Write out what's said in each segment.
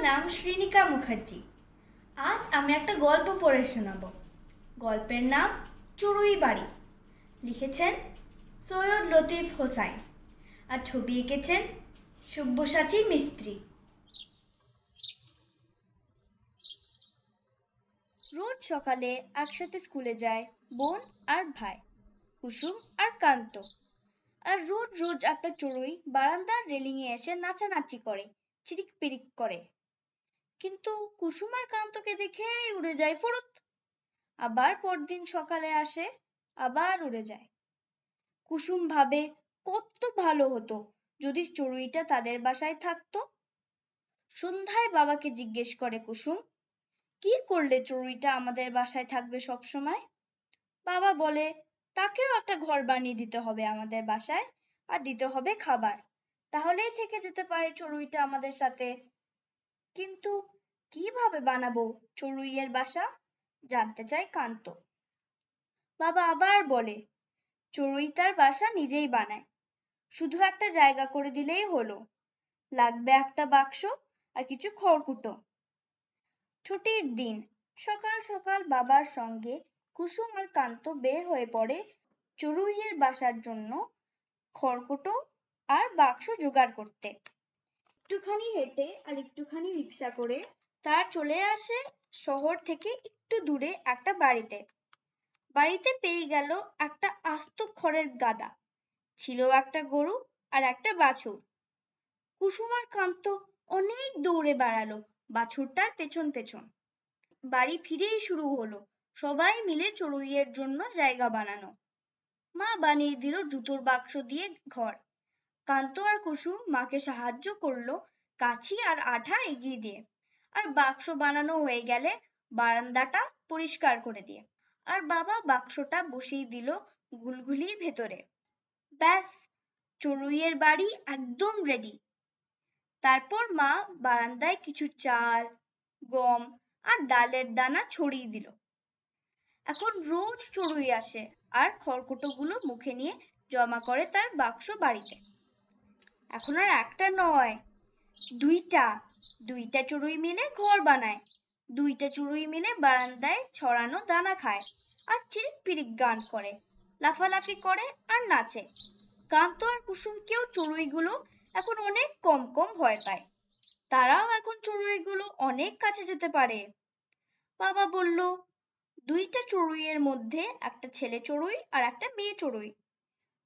শ্রীনিকা মুখার্জি। আজ আমি একটা গল্প পড়ে শোনাব। গল্পের নাম চড়ুই বাড়ি। লিখেছেন সৈয়দ লতিফ হোসাইন আর ছবি এঁকেছেন সব্যসাচী মিস্ত্রি। রোজ সকালে একসাথে স্কুলে যায় বোন আর ভাই, কুসুম আর কান্ত। আর রোজ রোজ একটা চড়ুই বারান্দার রেলিংয়ে এসে নাচানাচি করে চিরিক পিরিক করে। কিন্তু কুসুম আর কান্তকে দেখেই উড়ে যায় ফুরুত। আবার পরদিন সকালে আসে, আবার উড়ে যায়। কুসুম ভাবে, কত ভালো হতো যদি চড়ুইটা তাদের বাসায় থাকতো। সন্ধ্যায় বাবাকে জিজ্ঞেস করে কুসুম, কি করলে চড়ুইটা আমাদের বাসায় থাকবে সব সময়? বাবা বলে, তাকেও একটা ঘর বানিয়ে দিতে হবে আমাদের বাসায়, আর দিতে হবে খাবার। তাহলেই থেকে যেতে পারে চড়ুইটা আমাদের সাথে। কিন্তু কীভাবে বানাবো চড়ুইয়ের বাসা? জানতে চায় কান্ত। বাবা আবার বলে, চড়ুই তার বাসা নিজেই বানায়। শুধু একটা জায়গা করে দিলেই হলো। লাগবে একটা বাক্স আর কিছু খড়কুটো। ছুটির দিন, সকাল সকাল বাবার সঙ্গে কুসুম আর কান্ত বের হয়ে পড়ে চড়ুইয়ের বাসার জন্য খড়কুটো আর বাক্স জোগাড় করতে। একটুখানি হেঁটে আর একটুখানি রিক্সা করে তারা চলে আসে শহর থেকে একটু দূরে একটা বাড়িতে। বাড়িতে পেয়ে গেল একটা আস্ত খড়ের গাদা। ছিল একটা গরু আর একটা বাছুর। কুসুম আর কান্ত অনেক দৌড়ে বেড়ালো বাছুরটার পেছন পেছন। বাড়ি ফিরেই শুরু হলো। সবাই মিলে চড়ুইয়ের জন্য জায়গা বানানো। মা বানিয়ে দিল জুতোর বাক্স দিয়ে ঘর। কান্ত আর কুসুম মাকে সাহায্য করল কাছি আর আঠা এগিয়ে দিয়ে। আর বাক্স বানানো হয়ে গেলে বারান্দাটা পরিষ্কার করে দিয়ে। আর বাবা বাক্সটা বসিয়ে দিল গুলগুলির ভেতরে। ব্যাস, চড়ুইয়ের বাড়ি একদম রেডি তারপর মা বারান্দায় কিছু চাল, গম আর ডালের দানা ছড়িয়ে দিল। এখন রোজ চড়ুই আসে আর খড়কুটো গুলো মুখে নিয়ে জমা করে তার বাক্স বাড়িতে। এখন আর একটা নয়। দুইটা। দুইটা চড়ুই মিলে ঘর বানায়। দুইটা চড়ুই মিলে বারান্দায় ছড়ানো দানা খায়। আর চিরিক পিরিক গান করে, লাফালাফি করে আর নাচে। কান্ত আর কুসুমকেও চড়ুইগুলো এখন অনেক কম কম ভয় পায়। তারাও এখন চড়ুইগুলো অনেক কাছে যেতে পারে। বাবা বলল, দুইটা চড়ুইয়ের মধ্যে একটা ছেলে চড়ুই আর একটা মেয়ে চড়ুই।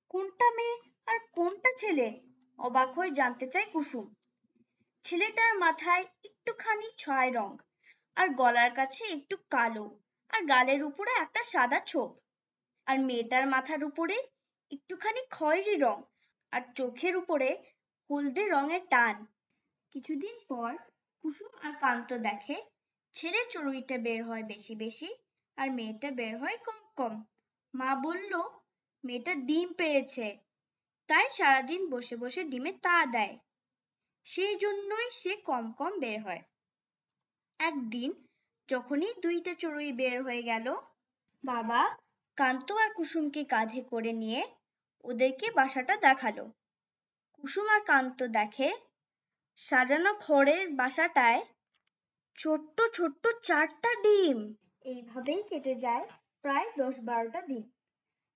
কোনটা মেয়ে আর কোনটা ছেলে? অবাক হয়ে জানতে চায় কুসুম। ছেলেটার মাথায় একটুখানি ছয় রং, আর গলার কাছে একটু কালো, আর গালের উপরে একটা সাদা ছোপ। আর মেয়েটার মাথার উপরে একটুখানি খয়েরি রং, আর চোখের উপরে হলদে রঙের টান। কিছুদিন পর কুসুম আর কান্ত দেখে, ছেলে চড়ুইটা বের হয় বেশি বেশি, আর মেয়েটা বের হয় কম কম। মা বলল, মেয়েটা ডিম পেড়েছে তাই সারাদিন বসে বসে ডিমে তা দেয়। সেই জন্যই সে কম কম বের হয়। একদিন যখনই দুইটা চড়ুই বের হয়ে গেল, বাবা কান্ত আর কুসুমকে কাঁধে করে নিয়ে ওদেরকে বাসাটা দেখাল। কুসুম আর কান্ত দেখে সাজানো খড়ের বাসাটায় ছোট্ট ছোট্ট চারটা ডিম। এইভাবেই কেটে যায় প্রায় দশ বারোটা দিন।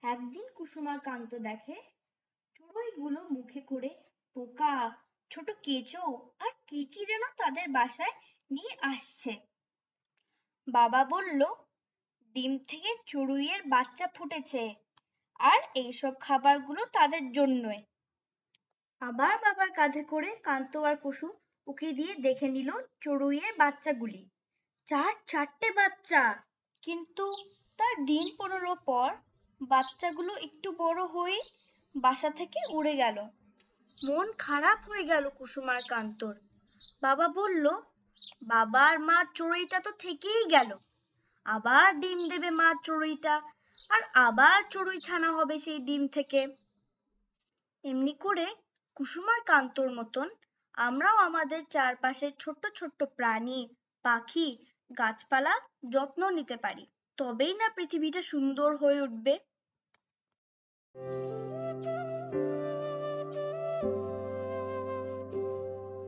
একদিন কুসুম আর কান্ত দেখে চড়ুইগুলো মুখে করে পোকা, ছোট কেঁচো আর কি কি যেন তাদের বাসায় নিয়ে আসছে। বাবা বলল, ডিম থেকে চড়ুইয়ের বাচ্চা ফুটেছে আর এইসব খাবারগুলো তাদের জন্যই। আবার বাবার কাঁধে করে কান্ত আর কুসুম ওকে দিয়ে দেখে নিল চড়ুইয়ের বাচ্চাগুলি। চার চারটে বাচ্চা, কিন্তু তার দিন পনেরো পর বাচ্চাগুলো একটু বড় হয়ে বাসা থেকে উড়ে গেল। মন খারাপ হয়ে গেল কুসুম আর কান্তর। বাবা বলল বাবা আর মা চড়ুইটা তো থেকেই গেল। আবার ডিম দেবে মা চড়ুইটা, আর আবার চড়ুই ছানা হবে সেই ডিম থেকে। এমনি করে কুসুমার কান্তর মতন আমরাও আমাদের চারপাশের ছোট্ট ছোট্ট প্রাণী, পাখি, গাছপালা যত্ন নিতে পারি। তবেই না পৃথিবীটা সুন্দর হয়ে উঠবে।